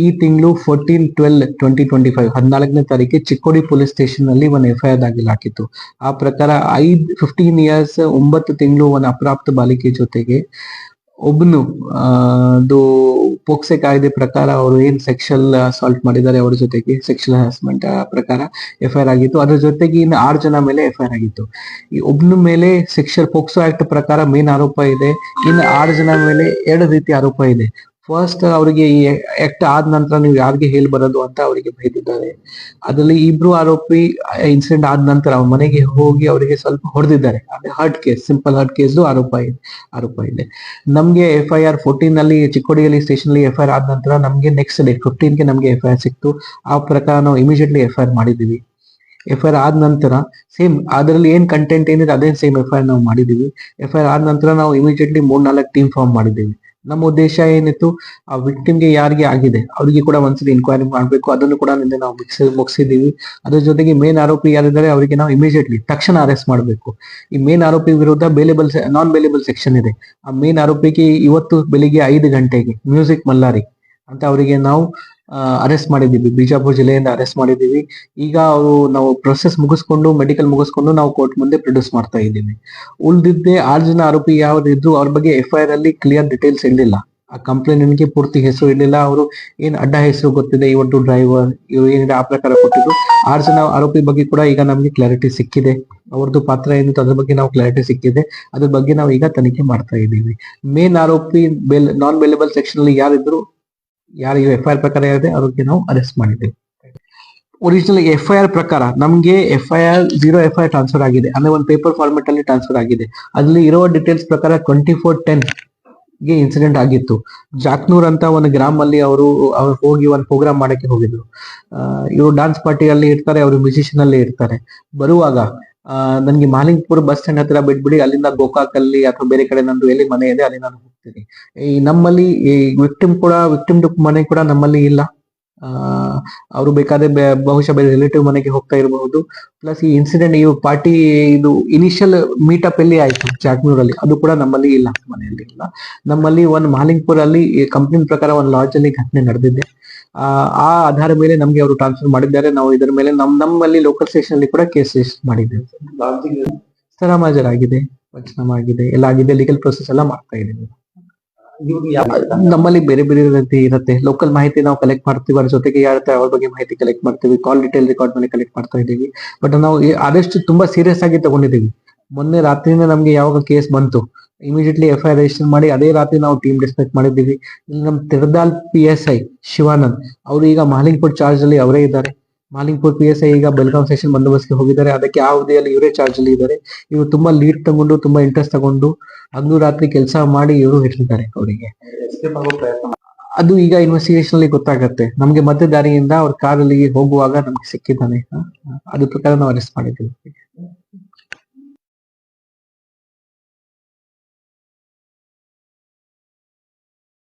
ಈ ತಿಂಗಳು fourteen twelve twenty twenty five ಹದಿನಾಲ್ಕನೇ ತಾರೀಕಿಗೆ ಚಿಕ್ಕೋಡಿ ಪೊಲೀಸ್ ಸ್ಟೇಷನ್ನಲ್ಲಿ ಒಂದು ಎಫ್ ಐ ಆರ್ ದಾಖಲಾಗಿತ್ತು ಆ ಪ್ರಕಾರ ಐದ್ ಫಿಫ್ಟೀನ್ ಇಯರ್ಸ್ ಒಂಬತ್ತು ತಿಂಗಳು ಒಂದು ಅಪ್ರಾಪ್ತ ಬಾಲಿಕೆ ಜೊತೆಗೆ ಒಬ್ನು ಆ, ಅದು ಪೋಕ್ಸೆ ಕಾಯ್ದೆ ಪ್ರಕಾರ ಅವರು ಏನ್ ಸೆಕ್ಷಲ್ ಅಸಾಲ್ಟ್ ಮಾಡಿದ್ದಾರೆ ಅವರ ಜೊತೆಗೆ ಸೆಕ್ಷುವಲ್ ಹರಾಸ್ಮೆಂಟ್ ಪ್ರಕಾರ ಎಫ್ ಐ ಆಗಿತ್ತು. ಅದ್ರ ಜೊತೆಗೆ ಇನ್ನು ಆರು ಜನ ಮೇಲೆ ಎಫ್ ಐ ಆಗಿತ್ತು. ಈ ಒಬ್ನ ಮೇಲೆ ಸೆಕ್ಷಲ್ ಪೋಕ್ಸೋ ಆಕ್ಟ್ ಪ್ರಕಾರ ಮೇನ್ ಆರೋಪ ಇದೆ. ಇನ್ನು ಆರು ಜನ ಮೇಲೆ ಎರಡು ರೀತಿ ಆರೋಪ ಇದೆ. ಫಸ್ಟ್ ಅವರಿಗೆ ಈ ಆಕ್ಟ್ ಆದ ನಂತರ ನೀವು ಯಾರಿಗೆ ಹೇಳಿ ಬರೋದು ಅಂತ ಅವರಿಗೆ ಬೈದಿದ್ದಾರೆ. ಅದರಲ್ಲಿ ಇಬ್ರು ಆರೋಪಿ ಇನ್ಸಿಡೆಂಟ್ ಆದ ನಂತರ ಅವ್ರ ಮನೆಗೆ ಹೋಗಿ ಅವರಿಗೆ ಸ್ವಲ್ಪ ಹೊಡೆದಿದ್ದಾರೆ. ಅದೇ hurt case simple hurt case ಆರೋಪ ಇದೆ ಆರೋಪ ಇದೆ. ನಮ್ಗೆ ಎಫ್ ಐ ಆರ್ ಫೋರ್ಟೀನ್ ಅಲ್ಲಿ ಚಿಕ್ಕೋಡಿಯಲ್ಲಿ ಸ್ಟೇಷನ್ ಅಲ್ಲಿ ಎಫ್ ಐ ಆರ್ ಆದ ನಂತರ ನಮ್ಗೆ ನೆಕ್ಸ್ಟ್ ಡೇ ಫಿಫ್ಟೀನ್ಗೆ ನಮ್ಗೆ ಎಫ್ ಐ ಆರ್ ಸಿಕ್ತು. ಆ ಪ್ರಕಾರ ನಾವು ಇಮಿಡಿಯೇಟ್ಲಿ ಎಫ್ ಐ ಆರ್ ಮಾಡಿದೀವಿ ಎಫ್ ಐ ಆರ್ ಆದ ನಂತರ ಸೇಮ್ ಅದರಲ್ಲಿ ಏನ್ ಕಂಟೆಂಟ್ ಏನಿದೆ ಅದೇ ಸೇಮ್ ಎಫ್ ಐ ಆರ್ ನಾವು ಮಾಡಿದೀವಿ ಎಫ್ ಐ ಆರ್ ಆದ ನಂತರ ನಾವು ಇಮಿಡಿಯೇಟ್ಲಿ ಮೂರ್ ನಾಲ್ಕು ಟೀಮ್ ಫಾರ್ಮ್ ಮಾಡಿದ್ದೀವಿ. ನಮ್ಮ ಉದ್ದೇಶ ಏನಿತ್ತು, ಆ ವಿಕ್ಟಿಮ್ಗೆ ಯಾರಿಗೆ ಆಗಿದೆ, ಅವರಿಗೆ ಕೂಡ ಒಂದ್ಸರಿ ಇನ್ಕ್ವೈರಿ ಮಾಡಬೇಕು. ಅದನ್ನು ಕೂಡ ನಿನ್ನೆ ನಾವು ಮುಗಿಸಿ ಮುಗಿಸಿದೀವಿ ಅದ್ರ ಜೊತೆಗೆ ಮೇನ್ ಆರೋಪಿ ಯಾರಿದ್ದಾರೆ, ಅವರಿಗೆ ನಾವು ಇಮಿಡಿಯೇಟ್ಲಿ ತಕ್ಷಣ ಅರೆಸ್ಟ್ ಮಾಡಬೇಕು. ಈ ಮೇನ್ ಆರೋಪಿ ವಿರುದ್ಧ ಬೇಲೆಬಲ್ ನಾನ್ ಬೇಲೆಬಲ್ ಸೆಕ್ಷನ್ ಇದೆ. ಆ ಮೇನ್ ಆರೋಪಿಗೆ ಇವತ್ತು ಬೆಳಿಗ್ಗೆ ಐದು ಗಂಟೆಗೆ ಮ್ಯೂಸಿಕ್ ಮಲ್ಲಾರಿ ಅಂತ ಅವರಿಗೆ ನಾವು ಅರೆಸ್ಟ್ ಮಾಡಿದ್ದೀವಿ. ಬಿಜಾಪುರ ಜಿಲ್ಲೆಯಿಂದ ಅರೆಸ್ಟ್ ಮಾಡಿದ್ದೀವಿ. ಈಗ ಅವರು ನಾವು ಪ್ರೊಸೆಸ್ ಮುಗಿಸ್ಕೊಂಡು ಮೆಡಿಕಲ್ ಮುಗಿಸ್ಕೊಂಡು ನಾವು ಕೋರ್ಟ್ ಮುಂದೆ ಪ್ರೊಡ್ಯೂಸ್ ಮಾಡ್ತಾ ಇದ್ದೀವಿ. ಉಳಿದಿದ್ದೆ ಆರು ಜನ ಆರೋಪಿ ಯಾರು ಇದ್ರು ಅವ್ರ ಬಗ್ಗೆ ಎಫ್ ಐ ಆರ್ ಅಲ್ಲಿ ಕ್ಲಿಯರ್ ಡೀಟೇಲ್ಸ್ ಇರಲಿಲ್ಲ. ಆ ಕಂಪ್ಲೇಂಟ್ಗೆ ಪೂರ್ತಿ ಹೆಸರು ಇರಲಿಲ್ಲ. ಅವರು ಏನ್ ಅಡ್ಡ ಹೆಸರು ಗೊತ್ತಿದೆ ಇವತ್ತು ಡ್ರೈವರ್ ಇವ್ರು ಏನಿದೆ, ಆ ಪ್ರಕಾರ ಕೊಟ್ಟಿದ್ರು ಆರು ಜನ ಆರೋಪಿ ಬಗ್ಗೆ ಕೂಡ ಈಗ ನಮಗೆ ಕ್ಲಾರಿಟಿ ಸಿಕ್ಕಿದೆ. ಅವ್ರದ್ದು ಪಾತ್ರ ಏನಿತ್ತು, ಅದ್ರ ಬಗ್ಗೆ ನಾವು ಕ್ಲಾರಿಟಿ ಸಿಕ್ಕಿದೆ. ಅದ್ರ ಬಗ್ಗೆ ನಾವು ಈಗ ತನಿಖೆ ಮಾಡ್ತಾ ಇದ್ದೀವಿ. ಮೇನ್ ಆರೋಪಿ ಬೆಲ್ ನಾನ್ ಬೆಲೆಬಲ್ ಸೆಕ್ಷನ್ ಅಲ್ಲಿ ಯಾರಿದ್ರು ಯಾರು ಎಫ್ ಐ ಆರ್ ಪ್ರಕಾರ ಇರುತ್ತೆ ಅವ್ರಿಗೆ ನಾವು ಅರೆಸ್ಟ್ ಮಾಡಿದ್ದೇವೆ ಒರಿಜಿನಲ್ ಎಫ್ ಐ ಆರ್ ಪ್ರಕಾರ ನಮ್ಗೆ F I R zero F I transfer ಆಗಿದೆ. ಅಂದ್ರೆ ಒಂದು ಪೇಪರ್ ಫಾರ್ಮೆಟ್ ಅಲ್ಲಿ ಟ್ರಾನ್ಸ್ಫರ್ ಆಗಿದೆ. ಅಲ್ಲಿ ಇರೋ ಡೀಟೇಲ್ಸ್ ಪ್ರಕಾರ ಟ್ವೆಂಟಿ ಫೋರ್ ಟೆನ್ಗೆ ಇನ್ಸಿಡೆಂಟ್ ಆಗಿತ್ತು. ಜಾಕ್ನೂರ್ ಅಂತ ಒಂದು ಗ್ರಾಮ್ ಅಲ್ಲಿ ಅವರು, ಅವ್ರು ಹೋಗಿ ಒಂದು ಪ್ರೋಗ್ರಾಮ್ ಮಾಡಕ್ಕೆ ಹೋಗಿದ್ರು. ಇವರು ಡಾನ್ಸ್ ಪಾರ್ಟಿಯಲ್ಲಿ ಇರ್ತಾರೆ, ಅವರು ಮ್ಯೂಸಿಷಿಯನ್ ಅಲ್ಲಿ ಇರ್ತಾರೆ. ಬರುವಾಗ ನನ್ಗೆ ಮಾಲಿಂಗ್ಪುರ್ ಬಸ್ ಸ್ಟ್ಯಾಂಡ್ ಹತ್ರ ಬಿಟ್ಬಿಡಿ, ಅಲ್ಲಿಂದ ಗೋಕಾಕ್ ಅಲ್ಲಿ ಅಥವಾ ಬೇರೆ ಕಡೆ ನಂದು ಎಲ್ಲಿ ಮನೆ ಇದೆ, ಅಲ್ಲಿ ನಾನು ಹೋಗ್ತೀನಿ. ಈ ನಮ್ಮಲ್ಲಿ ಈ ವಿಕ್ಟಿಮ್ ಕೂಡ, ವಿಕ್ಟಿಮ್ ಮನೆ ಕೂಡ ನಮ್ಮಲ್ಲಿ ಇಲ್ಲ. ಅವರು ಬೇಕಾದ್ರೆ ಬಹುಶಃ ಬೇರೆ ರಿಲೇಟಿವ್ ಮನೆಗೆ ಹೋಗ್ತಾ ಇರಬಹುದು. ಪ್ಲಸ್ ಈ ಇನ್ಸಿಡೆಂಟ್ ಈ ಪಾರ್ಟಿ ಇದು ಇನಿಷಿಯಲ್ ಮೀಟಪ್ ಎಲ್ಲಿ ಆಯ್ತು ಜಾಗ್ನೂರ್ ಅಲ್ಲಿ ಅದು ಕೂಡ ನಮ್ಮಲ್ಲಿ ಇಲ್ಲ ಮನೆಯಲ್ಲಿ ಇಲ್ಲ. ನಮ್ಮಲ್ಲಿ ಒಂದು ಮಾಲಿಂಗ್ಪುರ್ ಅಲ್ಲಿ ಕಂಪ್ನಿ ಪ್ರಕಾರ ಒಂದು ಲಾಡ್ಜ್ ಅಲ್ಲಿ ಘಟನೆ ನಡೆದಿದೆ. ಆ ಆಧಾರ ಮೇಲೆ ನಮ್ಗೆ ಅವರು ಟ್ರಾನ್ಸ್ಫರ್ ಮಾಡಿದ್ದಾರೆ. ನಾವು ಇದರ ಮೇಲೆ ನಮ್ ನಮ್ಮಲ್ಲಿ ಲೋಕಲ್ ಸ್ಟೇಷನ್ ಅಲ್ಲಿ ಕೂಡ ಕೇಸ್ ರಿಜಿಸ್ಟರ್ ಮಾಡಿದ್ದೇವೆ. ಸ್ಥಳಮಾಜರ್ ಆಗಿದೆ ಪಂಚನಾಮ ಆಗಿದೆ ಎಲ್ಲ ಆಗಿದೆ ಲೀಗಲ್ ಪ್ರೊಸೆಸ್ ಎಲ್ಲ ಮಾಡ್ತಾ ಇದ್ದೀವಿ. ನಮ್ಮಲ್ಲಿ ಬೇರೆ ಬೇರೆ ರೀತಿ ಇರುತ್ತೆ. ಲೋಕಲ್ ಮಾಹಿತಿ ನಾವು ಕಲೆಕ್ಟ್ ಮಾಡ್ತೀವಿ ಅದ್ರ ಜೊತೆಗೆ ಯಾರತ್ತೆ ಅವ್ರ ಬಗ್ಗೆ ಮಾಹಿತಿ ಕಲೆಕ್ಟ್ ಮಾಡ್ತೀವಿ. ಕಾಲ್ ಡೀಟೇಲ್ ರೆಕಾರ್ಡ್ ಮೇಲೆ ಕಲೆಕ್ಟ್ ಮಾಡ್ತಾ ಇದ್ದೀವಿ. ಬಟ್ ನಾವು ಆದಷ್ಟು ತುಂಬಾ ಸೀರಿಯಸ್ ಆಗಿ ತಗೊಂಡಿದ್ದೀವಿ. ಮೊನ್ನೆ ರಾತ್ರಿಯಿಂದ ನಮ್ಗೆ ಯಾವಾಗ ಕೇಸ್ ಬಂತು immediately F I R register ಮಾಡಿ ಅದೇ ರಾತ್ರಿ ನಾವು ಟೀಮ್ ಡಿಸ್ಪ್ಯಾಚ್ ಮಾಡಿದ್ದೀವಿ. ಇಲ್ಲಿ ನಮ್ Terdal P S I Shivanand ಅವರು ಈಗ ಮಾಲಿಂಗ್ಪುರ್ ಚಾರ್ಜ್ ಅಲ್ಲಿ ಅವರೇ ಇದ್ದಾರೆ. ಮಾಲಿಂಗ್ಪುರ್ ಪಿ ಎಸ್ ಐ ಈಗ ಸೆಷನ್ ಸ್ಟೇಷನ್ ಬಂದೋಬಸ್ತ್ಗೆ ಹೋಗಿದ್ದಾರೆ. ಅದಕ್ಕೆ ಆ ಹುದ್ದೆಯಲ್ಲಿ ಇವರೇ ಚಾರ್ಜ್ ಅಲ್ಲಿ ಇದ್ದಾರೆ. ಇವರು ತುಂಬಾ ಲೀಡ್ ತಗೊಂಡು, ತುಂಬಾ ಇಂಟ್ರೆಸ್ಟ್ ತಗೊಂಡು ಹಗ್ಲು ರಾತ್ರಿ ಕೆಲಸ ಮಾಡಿ ಇವರು ಹಿಡಿದಿದ್ದಾರೆ ಅವರಿಗೆ. ಅದು ಈಗ ಇನ್ವೆಸ್ಟಿಗೇಷನ್ ಅಲ್ಲಿ ಗೊತ್ತಾಗತ್ತೆ. ನಮ್ಗೆ ಮಧ್ಯ ದಾರಿಯಿಂದ ಅವ್ರ ಕಾರಲ್ಲಿ ಹೋಗುವಾಗ ನಮ್ಗೆ ಸಿಕ್ಕಿದ್ದಾನೆ? ಅದ್ರ ಪ್ರಕಾರ ನಾವು ಅರೆಸ್ಟ್ ಮಾಡಿದ್ದೀವಿ.